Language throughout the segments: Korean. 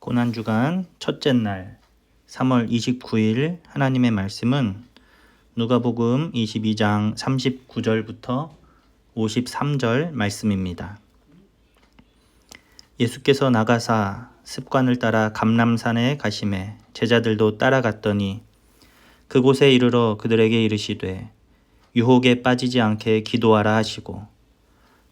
고난주간 첫째 날 3월 29일 하나님의 말씀은 누가복음 22장 39절부터 53절 말씀입니다. 예수께서 나가사 습관을 따라 감람산에 가심에 제자들도 따라갔더니 그곳에 이르러 그들에게 이르시되 유혹에 빠지지 않게 기도하라 하시고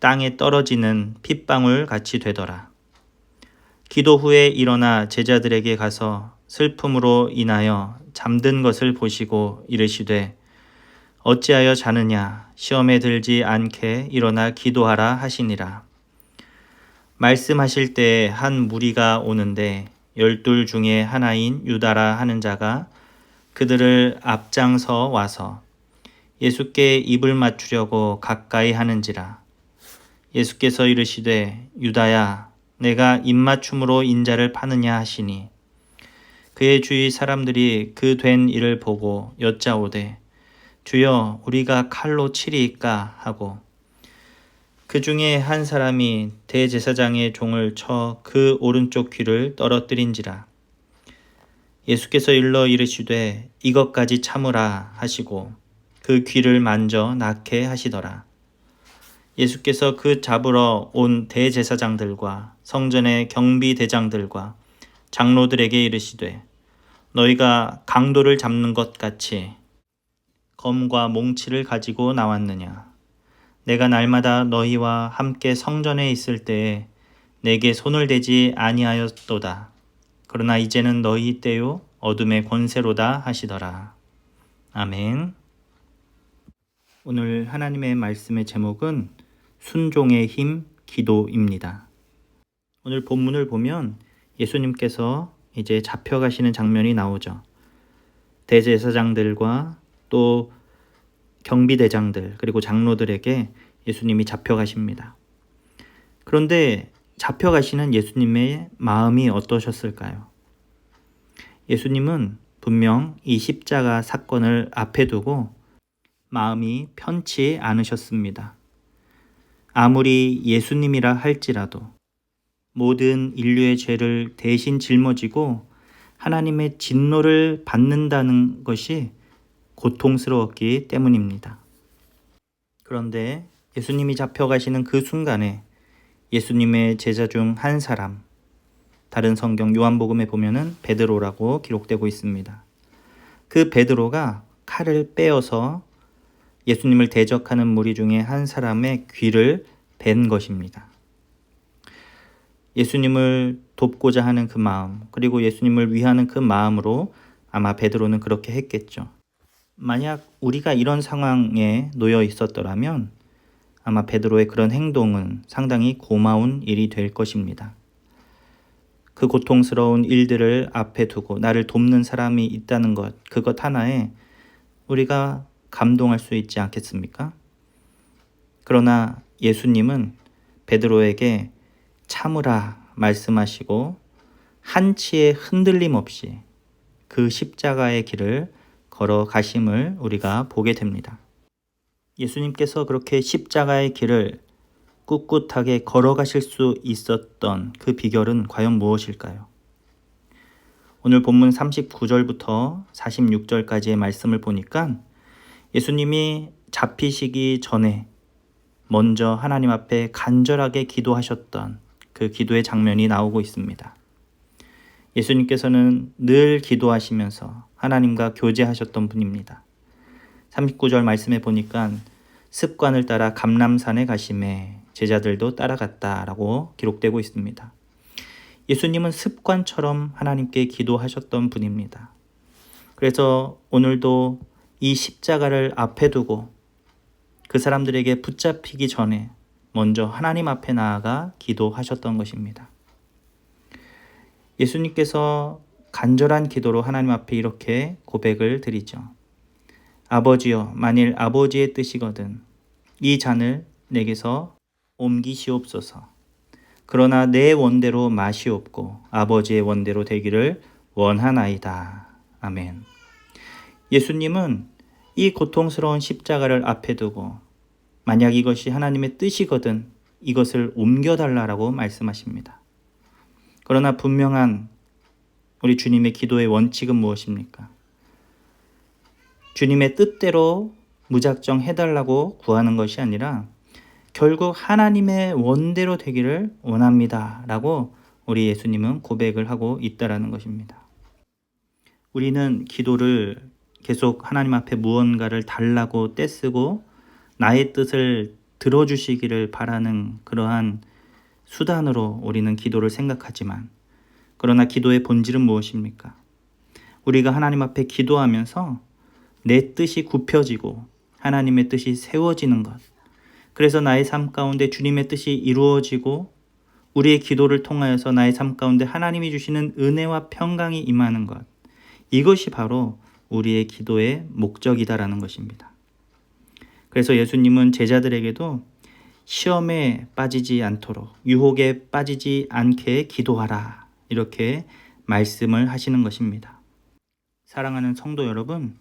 땅에 떨어지는 핏방울 같이 되더라. 기도 후에 일어나 제자들에게 가서 슬픔으로 인하여 잠든 것을 보시고 이르시되 어찌하여 자느냐 시험에 들지 않게 일어나 기도하라 하시니라. 말씀하실 때한 무리가 오는데 열둘 중에 하나인 유다라 하는 자가 그들을 앞장서 와서 예수께 입을 맞추려고 가까이 하는지라 예수께서 이르시되 유다야 내가 입맞춤으로 인자를 파느냐 하시니. 그의 주위 사람들이 그 된 일을 보고 여짜오되 주여 우리가 칼로 치리이까 하고. 그 중에 한 사람이 대제사장의 종을 쳐 그 오른쪽 귀를 떨어뜨린지라. 예수께서 일러 이르시되 이것까지 참으라 하시고 그 귀를 만져 낫게 하시더라. 예수께서 그 잡으러 온 대제사장들과 성전의 경비대장들과 장로들에게 이르시되 너희가 강도를 잡는 것 같이 검과 몽치를 가지고 나왔느냐? 내가 날마다 너희와 함께 성전에 있을 때에 내게 손을 대지 아니하였도다. 그러나 이제는 너희 때요 어둠의 권세로다 하시더라. 아멘. 오늘 하나님의 말씀의 제목은 순종의 힘 기도입니다. 오늘 본문을 보면 예수님께서 이제 잡혀가시는 장면이 나오죠. 대제사장들과 또 경비대장들 그리고 장로들에게 예수님이 잡혀가십니다. 그런데 잡혀가시는 예수님의 마음이 어떠셨을까요? 예수님은 분명 이 십자가 사건을 앞에 두고 마음이 편치 않으셨습니다. 아무리 예수님이라 할지라도 모든 인류의 죄를 대신 짊어지고 하나님의 진노를 받는다는 것이 고통스러웠기 때문입니다. 그런데 예수님이 잡혀가시는 그 순간에 예수님의 제자 중 한 사람, 다른 성경 요한복음에 보면은 베드로라고 기록되고 있습니다. 그 베드로가 칼을 빼어서 예수님을 대적하는 무리 중에 한 사람의 귀를 벤 것입니다. 예수님을 돕고자 하는 그 마음, 그리고 예수님을 위하는 그 마음으로 아마 베드로는 그렇게 했겠죠. 만약 우리가 이런 상황에 놓여 있었더라면 아마 베드로의 그런 행동은 상당히 고마운 일이 될 것입니다. 그 고통스러운 일들을 앞에 두고 나를 돕는 사람이 있다는 것, 그것 하나에 우리가 감동할 수 있지 않겠습니까? 그러나 예수님은 베드로에게 참으라 말씀하시고 한치의 흔들림 없이 그 십자가의 길을 걸어 가심을 우리가 보게 됩니다. 예수님께서 그렇게 십자가의 길을 꿋꿋하게 걸어가실 수 있었던 그 비결은 과연 무엇일까요? 오늘 본문 39절부터 46절까지의 말씀을 보니까 예수님이 잡히시기 전에 먼저 하나님 앞에 간절하게 기도하셨던 그 기도의 장면이 나오고 있습니다. 예수님께서는 늘 기도하시면서 하나님과 교제하셨던 분입니다. 39절 말씀에 보니까 습관을 따라 감람산에 가심에 제자들도 따라갔다라고 기록되고 있습니다. 예수님은 습관처럼 하나님께 기도하셨던 분입니다. 그래서 오늘도 이 십자가를 앞에 두고 그 사람들에게 붙잡히기 전에 먼저 하나님 앞에 나아가 기도하셨던 것입니다. 예수님께서 간절한 기도로 하나님 앞에 이렇게 고백을 드리죠. 아버지여, 만일 아버지의 뜻이거든 이 잔을 내게서 옮기시옵소서. 그러나 내 원대로 마시옵고 아버지의 원대로 되기를 원하나이다. 아멘. 예수님은 이 고통스러운 십자가를 앞에 두고 만약 이것이 하나님의 뜻이거든 이것을 옮겨달라라고 말씀하십니다. 그러나 분명한 우리 주님의 기도의 원칙은 무엇입니까? 주님의 뜻대로 무작정 해달라고 구하는 것이 아니라 결국 하나님의 원대로 되기를 원합니다. 라고 우리 예수님은 고백을 하고 있다라는 것입니다. 우리는 기도를 계속 하나님 앞에 무언가를 달라고 떼쓰고 나의 뜻을 들어주시기를 바라는 그러한 수단으로 우리는 기도를 생각하지만 그러나 기도의 본질은 무엇입니까? 우리가 하나님 앞에 기도하면서 내 뜻이 굽혀지고 하나님의 뜻이 세워지는 것. 그래서 나의 삶 가운데 주님의 뜻이 이루어지고 우리의 기도를 통하여서 나의 삶 가운데 하나님이 주시는 은혜와 평강이 임하는 것. 이것이 바로 우리의 기도의 목적이다라는 것입니다. 그래서 예수님은 제자들에게도 시험에 빠지지 않도록 유혹에 빠지지 않게 기도하라. 이렇게 말씀을 하시는 것입니다. 사랑하는 성도 여러분,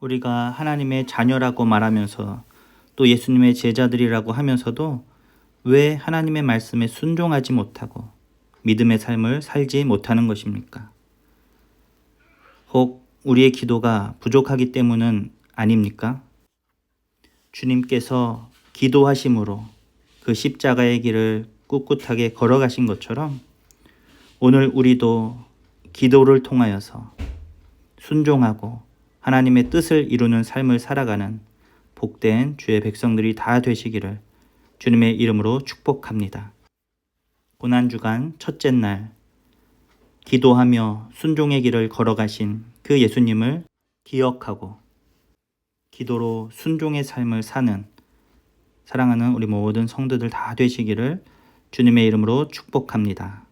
우리가 하나님의 자녀라고 말하면서 또 예수님의 제자들이라고 하면서도 왜 하나님의 말씀에 순종하지 못하고 믿음의 삶을 살지 못하는 것입니까? 혹 우리의 기도가 부족하기 때문은 아닙니까? 주님께서 기도하심으로 그 십자가의 길을 꿋꿋하게 걸어가신 것처럼 오늘 우리도 기도를 통하여서 순종하고 하나님의 뜻을 이루는 삶을 살아가는 복된 주의 백성들이 다 되시기를 주님의 이름으로 축복합니다. 고난주간 첫째 날 기도하며 순종의 길을 걸어가신 그 예수님을 기억하고 기도로 순종의 삶을 사는 사랑하는 우리 모든 성도들 다 되시기를 주님의 이름으로 축복합니다.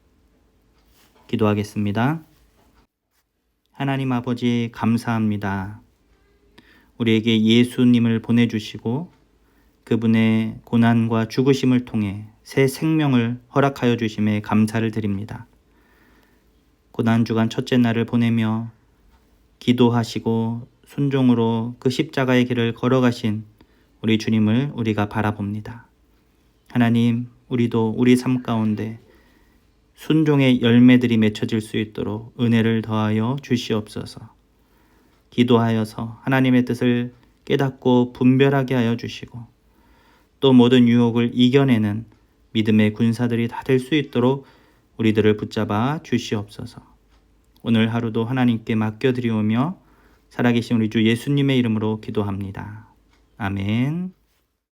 기도하겠습니다. 하나님 아버지 감사합니다. 우리에게 예수님을 보내주시고 그분의 고난과 죽으심을 통해 새 생명을 허락하여 주심에 감사를 드립니다. 고난주간 첫째 날을 보내며 기도하시고 순종으로 그 십자가의 길을 걸어가신 우리 주님을 우리가 바라봅니다. 하나님, 우리도 우리 삶 가운데 순종의 열매들이 맺혀질 수 있도록 은혜를 더하여 주시옵소서. 기도하여서 하나님의 뜻을 깨닫고 분별하게 하여 주시고 또 모든 유혹을 이겨내는 믿음의 군사들이 다 될 수 있도록 우리들을 붙잡아 주시옵소서. 오늘 하루도 하나님께 맡겨드리오며 살아계신 우리 주 예수님의 이름으로 기도합니다. 아멘.